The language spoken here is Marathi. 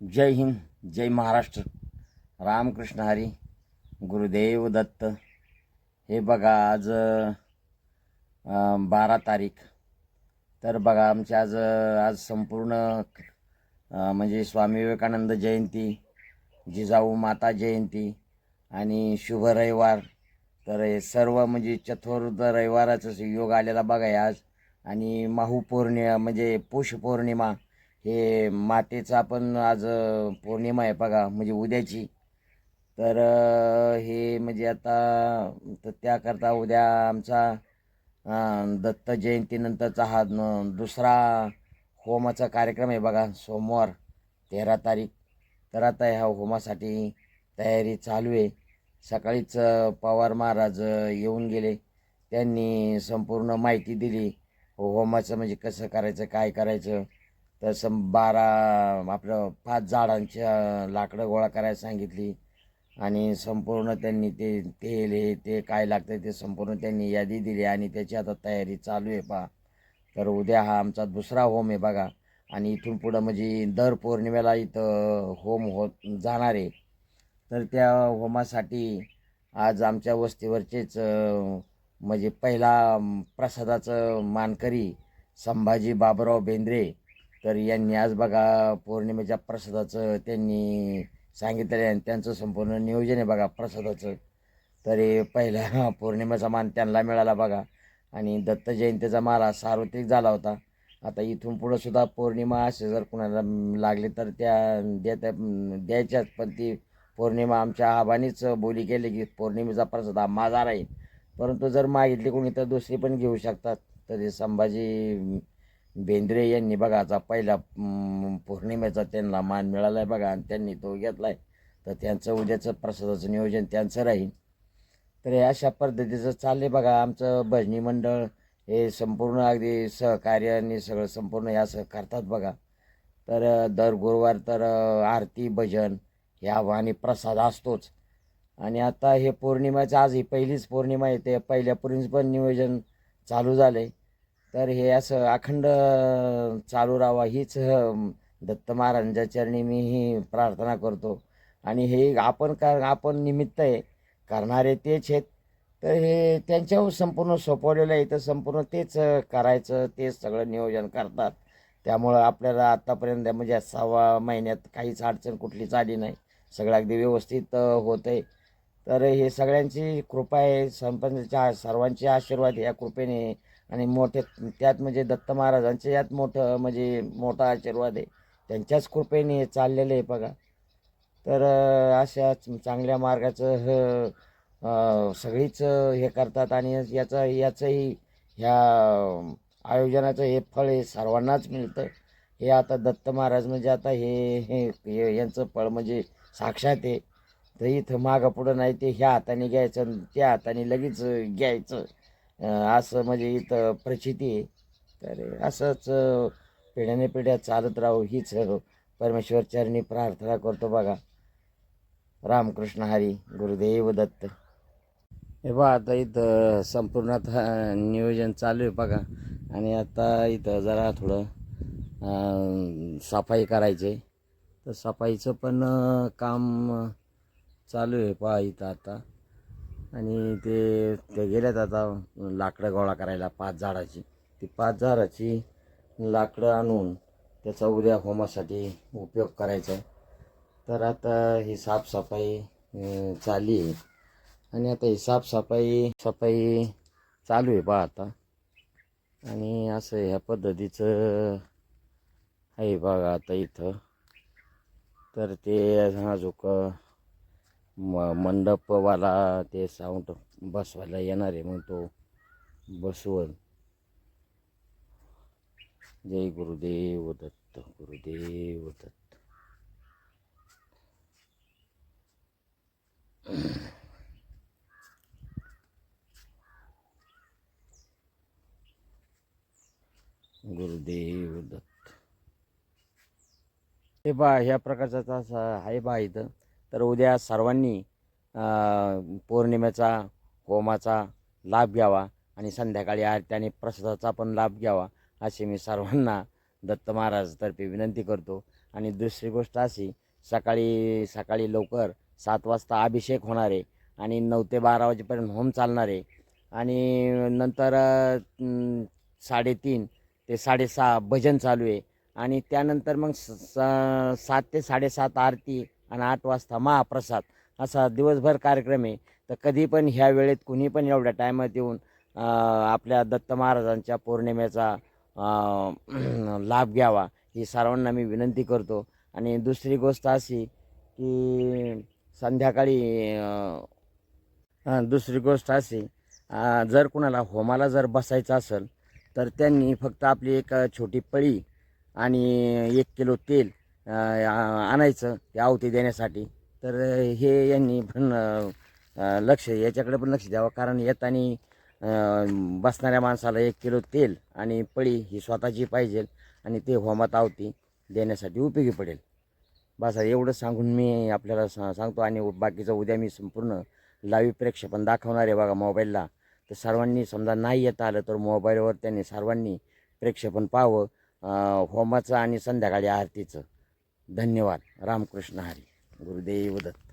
जय हिंद जय महाराष्ट्र. रामकृष्ण हरी गुरुदेव दत्त. हे बघा आज बारा तारीख. तर बघा आमची आज आज संपूर्ण म्हणजे स्वामी विवेकानंद जयंती जिजाऊ माता जयंती आणि शुभ रविवार. तर हे सर्व म्हणजे चतुर्थ रविवाराचं योग आलेला बघा आज. आणि माहू पौर्णिमा म्हणजे पुष पौर्णिमा. हे मातेचा पण आज पौर्णिमा आहे बघा म्हणजे उद्याची. तर हे म्हणजे आता तर त्याकरता उद्या आमचा दत्त जयंतीनंतरचा हा दुसरा होमाचा कार्यक्रम आहे बघा सोमवार तेरा तारीख. तर आता ह्या होमासाठी तयारी चालू आहे. सकाळीच पवार महाराज येऊन गेले. त्यांनी संपूर्ण माहिती दिली. होमाचं म्हणजे कसं करायचं काय करायचं? तर सं बारा आपलं पाच झाडांच्या लाकडं गोळा करायला सांगितली. आणि संपूर्ण त्यांनी ते तेल हे ते काय लागतं ते संपूर्ण त्यांनी यादी दिली. आणि त्याची आता तयारी चालू आहे पहा. तर उद्या हा आमचा दुसरा होम आहे बघा. आणि इथून पुढं म्हणजे दर पौर्णिमेला इथं होम होत जाणार आहे. तर त्या होमासाठी आज आमच्या वस्तीवरचेच म्हणजे पहिला प्रसादाचं मानकरी संभाजी बाबराव बेंद्रे तर यांनी आज बघा पौर्णिमेच्या प्रसादाचं त्यांनी सांगितलेलं आहे आणि त्यांचं संपूर्ण नियोजन आहे बघा प्रसादाचं. तरी पहिला पौर्णिमेचा मान त्यांना मिळाला बघा. आणि दत्त जयंतीचा माला सार्वत्रिक झाला होता. आता इथून पुढं सुद्धा पौर्णिमा असे जर कुणाला लागले तर त्या देत द्यायच्याच. पण ती पौर्णिमा आमच्या आबानीच बोली केली की पौर्णिमेचा प्रसाद हा माझा राहील. परंतु जर मागितली कोणी तर दुसरी पण घेऊ शकतात. तरी संभाजी बेंद्रे यांनी बघा आता पहिला पौर्णिमेचा त्यांना मान मिळाला आहे बघा आणि त्यांनी तो घेतला आहे तर त्यांचं उद्याचं प्रसादाचं नियोजन त्यांचं राहील. तर हे अशा पद्धतीचं चालले बघा आमचं भजनी मंडळ. हे संपूर्ण अगदी सहकार्याने सगळं संपूर्ण या असं करतात बघा. तर दर गुरुवार तर आरती भजन ह्या आणि प्रसाद असतोच. आणि आता हे पौर्णिमाचं आज ही पहिलीच पौर्णिमा येते पहिल्यापूर्वीच पण नियोजन चालू झालं आहे तर हे असं अखंड चालू राहावा हीच दत्त महाराजांच्या चरणी मी ही प्रार्थना करतो. आणि हे आपण का आपण निमित्त आहे करणारे तेच आहेत. तर हे त्यांच्यावर संपूर्ण सोपवलेलं आहे. तर संपूर्ण तेच करायचं तेच सगळं नियोजन करतात. त्यामुळं आपल्याला आत्तापर्यंत म्हणजे सहावा महिन्यात काहीच अडचण कुठलीच आली नाही. सगळं अगदी व्यवस्थित होत आहे तर हे सगळ्यांची कृपा आहे. संपन्नच्या सर्वांचे आशीर्वाद या कृपेने आणि मोठे त्यात म्हणजे दत्त महाराजांचे यात मोठं म्हणजे मोठा आशीर्वाद आहे. त्यांच्याच कृपेने हे चाललेलं आहे बघा. तर अशा चांगल्या मार्गाचं ह- सगळीच हे करतात आणि याचा याचंही ह्या आयोजनाचं हे फळ हे सर्वांनाच मिळतं. हे आता दत्त महाराज म्हणजे आता हे हे यांचं फळ म्हणजे साक्षात आहे. तर इथं मागं पुढं नाही ते ह्या हाताने घ्यायचं त्या हाताने लगेच घ्यायचं. असं म्हणजे इथं प्रचिती आहे. तर असंच पिढ्याने पिढ्या चालत राहू हीच परमेश्वर चरणी प्रार्थना करतो बघा. रामकृष्ण हरी गुरुदेव दत्त. हे बा आता इथं संपूर्ण आता नियोजन चालू आहे बघा. आणि आता इथं जरा थोडं सफाई करायचे तर सफाईचं पण काम चालू आहे पहा इथं आता. आणि ते ते गेल्यात आता लाकडं गोळा करायला पाच झाडाची. ती पाच झाडाची लाकडं आणून त्याचा उद्या होमासाठी उपयोग करायचा. आहे तर आता ही साफसफाई चाली चालली आहे. आणि आता ही साफसफाई सफाई चालू आहे बा आता. आणि असं ह्या पद्धतीचं आहे बघा आता इथं. तर ते अजूक म मंडपवाला ते साऊंड बसवायला येणार आहे मग तो बसवल. जय गुरुदेव दत्त गुरुदेव दत्त. गुरुदेव दत्त. हे बा ह्या प्रकारचा असा आहे बा इथं. तर उद्या सर्वांनी पौर्णिमेचा होमाचा लाभ घ्यावा आणि संध्याकाळी आरत्याने प्रसादाचा पण लाभ घ्यावा असे मी सर्वांना दत्त महाराजतर्फे विनंती करतो. आणि दुसरी गोष्ट अशी सकाळी सकाळी लवकर सात वाजता अभिषेक होणार आहे आणि नऊ ते बारा वाजेपर्यंत होम चालणार आहे आणि नंतर साडेतीन ते साडेसहा भजन चालू आहे. आणि त्यानंतर मग स स- सात ते साडेसात आरती आणि आठ वाजता महाप्रसाद असा दिवसभर कार्यक्रम आहे. तर कधी पण ह्या वेळेत कुणी पण एवढ्या टायमात येऊन आपल्या दत्त महाराजांच्या पौर्णिमेचा लाभ घ्यावा ही सर्वांना मी विनंती करतो. आणि दुसरी गोष्ट अशी की संध्याकाळी दुसरी गोष्ट अशी जर कुणाला होमाला जर बसायचं असेल तर त्यांनी फक्त आपली एक छोटी पळी आणि एक किलो तेल आणायचं या आवती देण्यासाठी. तर हे यांनी पण लक्ष याच्याकडे पण लक्ष द्यावं. कारण येताना बसणाऱ्या माणसाला एक किलो तेल आणि पळी ही स्वतःची पाहिजे आणि ते होमात आवती देण्यासाठी उपयोगी पडेल. बस एवढं सांगून मी आपल्याला सा सांगतो आणि बाकीचं उद्या मी संपूर्ण लाईव्ह प्रेक्षेपण दाखवणार आहे बघा मोबाईलला. तर सर्वांनी समजा नाही येता आलं तर मोबाईलवर त्यांनी सर्वांनी प्रेक्षेपण पाहावं होमाचं आणि संध्याकाळी आरतीचं. धन्यवाद. रामकृष्ण हरी. गुरुदेव दत्त.